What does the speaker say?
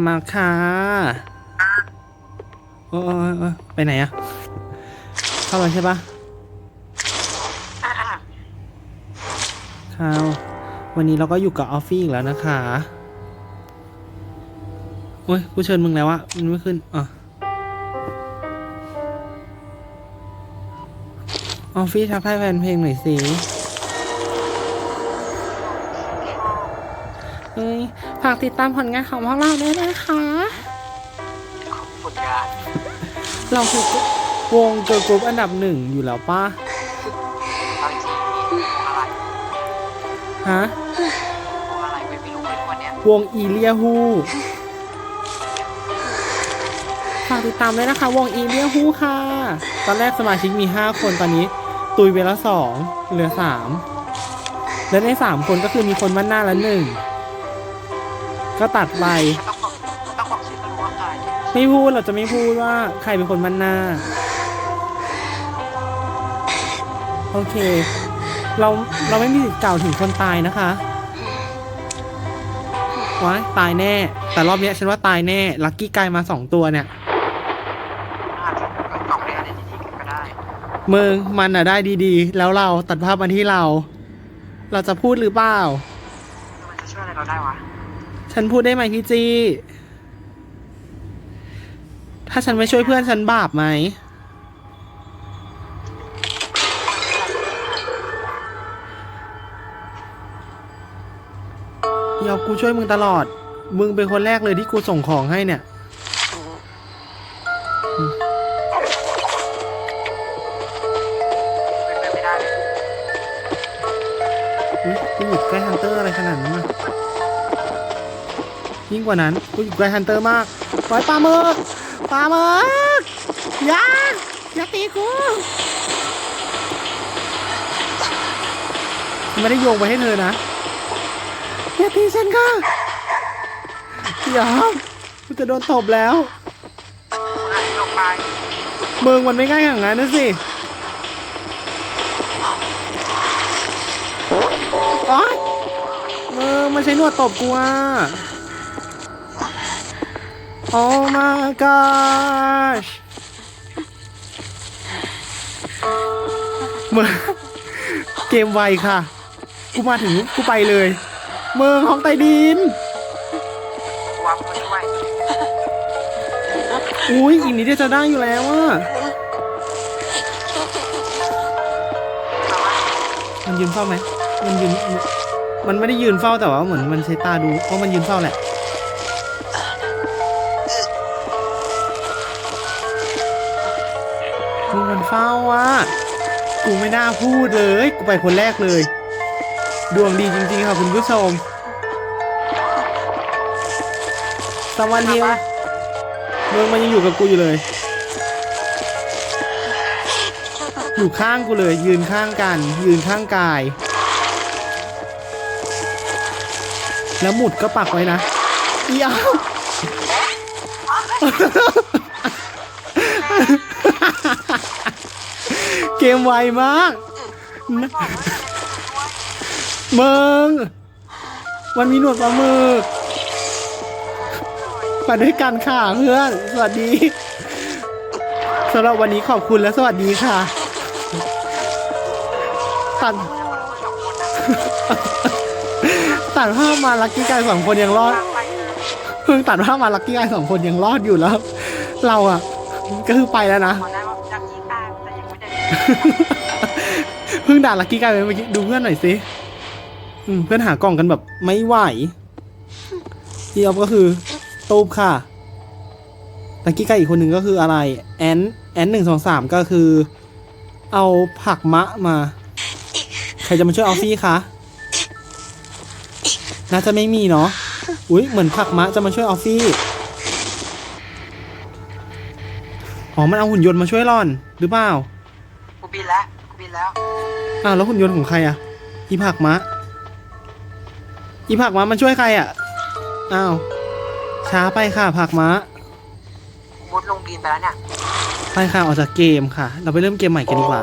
ามมาค่ะโอ้ยโอ้ยโอ้ยไปไหนอะเข้ามาใช่ปะข้าววันนี้เราก็อยู่กับออฟฟี่อีกแล้วนะคะโอ้ยกูเชิญมึงแล้วอะมันไม่ขึ้นอะออฟฟี่ทักทายแฟนเพลงหน่อยสิ ฝากติดตามผลงานของพวกเราด้วยนะคะผลงานเราคือวงเกิร์ลกรุ๊ปอันดับหนึ่งอยู่แล้วป้าบางทีวงอะไรฮะวงอะไรไม่รู้เลยวันเนี้ยวงอีเลียฮูฝากติดตามด้วยนะคะ วงอีเลียฮูค่ะ ตอนแรกสมาชิกมี 5 คนตอนนี้ ตุยไปแล้วสองเหลือ 3 และใน 3 คนก็คือมีคนบ้านหน้าแล้วหนึ่ง ก็ตัดไป ต้องบอกต้องบอกชื่อกันว่าใครไม่พูดเราจะไม่พูดว่าใครเป็นคนบ้านหน้า โอเค เราเราไม่มีสิทธิ์กล่าวถึงคนตายนะคะว้ายตายแน่ แต่รอบเนี้ยฉันว่าตายแน่ ลักกี้กลายมาสองตัวเนี่ย อาจจะกล่องได้อะไรดีๆก็ได้มึงมันอะได้ดีๆ แล้วเราตัดภาพมาที่เรา เราจะพูดหรือเปล่า มันจะช่วยอะไรเราได้วะ ฉันพูดได้ไหมพี่จี ถ้าฉันไม่ช่วยเพื่อนฉันบาปไหมเดี๋ยวกูช่วยมึงตลอด มึงเป็นคนแรกเลยที่กูส่งของให้เนี่ยนี่ยอุ๊ยกูอยู่ใกล้ฮันเตอร์อะไรขนาดนั้นมา ยิ่งกว่านั้นกูอยู่ใกล้ฮันเตอร์มากปล่อยปลาหมึกปลาหมึกอย่าอย่าตีกูไม่ได้โยงไปให้เธอนะอย่าตีฉันค่ะอย่ากูจะโดนตบแล้วอะลงไปมึงมันไม่ง่ายอย่างนั้นนะสิอ๋อมึงมันใช้นวดตบกูอะ Oh my gosh มึงเกมไวค่ะ กูมาถึงกูไปเลย เมึงห้องใต้ดินวางคนด้วยอุ้ยอีกนิดเดียวจะได้อยู่แล้วอะมันยืนเฝ้าไหม มันยืน มันไม่ได้ยืนเฝ้าแต่ว่าเหมือนมันใช้ตาดู เพราะมันยืนเฝ้าแหละ มึงมันเฝ้าอะกูไม่น่าพูดเลย กูไปคนแรกเลย ดวงดีจริงๆค่ะคุณผู้ชมสวัสดีวะมึงมันยังอยู่กับกูอยู่เลย อยู่ข้างกูเลย ยืนข้างกัน ยืนข้างกาย แล้วหมุดก็ปักไว้นะเอียว เกมไวมากนะมึงมันมีหนวดปลาหมึกมาด้วยกันค่ะเพื่อน สวัสดีสำหรับวันนี้ขอบคุณและสวัสดีค่ะตัดตัดภาพมาลักกี้กายสองคนยังรอดเพิ่งตัดภาพมาลักกี้กายสองคนยังรอดอยู่แล้ว เราอะ ก็คือไปแล้วนะ เพิ่งด่าลักกี้กายไปเมื่อกี้ดูเพื่อนหน่อยสิเพื่อนหากล่องกันแบบไม่ไหวที่เอาก็คือตูบค่ะลักกี้กายอีกคนหนึ่งก็คืออะไร แอนแอนหนึ่งสองสามก็คือ เอาผักมะมา ใครจะมาช่วยเอาฟี่คะน่าจะไม่มีเนาะอุ้ยเหมือนผักมะจะมาช่วยออฟฟี่อ๋อมันเอาหุ่นยนต์มาช่วยร่อนหรือเปล่า บินแล้วกูบินแล้วอ้าวแล้วหุ่นยนต์ของใครอะ อีผักมะ อีผักมะมันช่วยใครอะ อ้าว ช้าไปค่ะผักมะ มุดลงบินไปแล้วเนี่ย ไปค่ะออกจากเกมค่ะ เราไปเริ่มเกมใหม่กันดีกว่า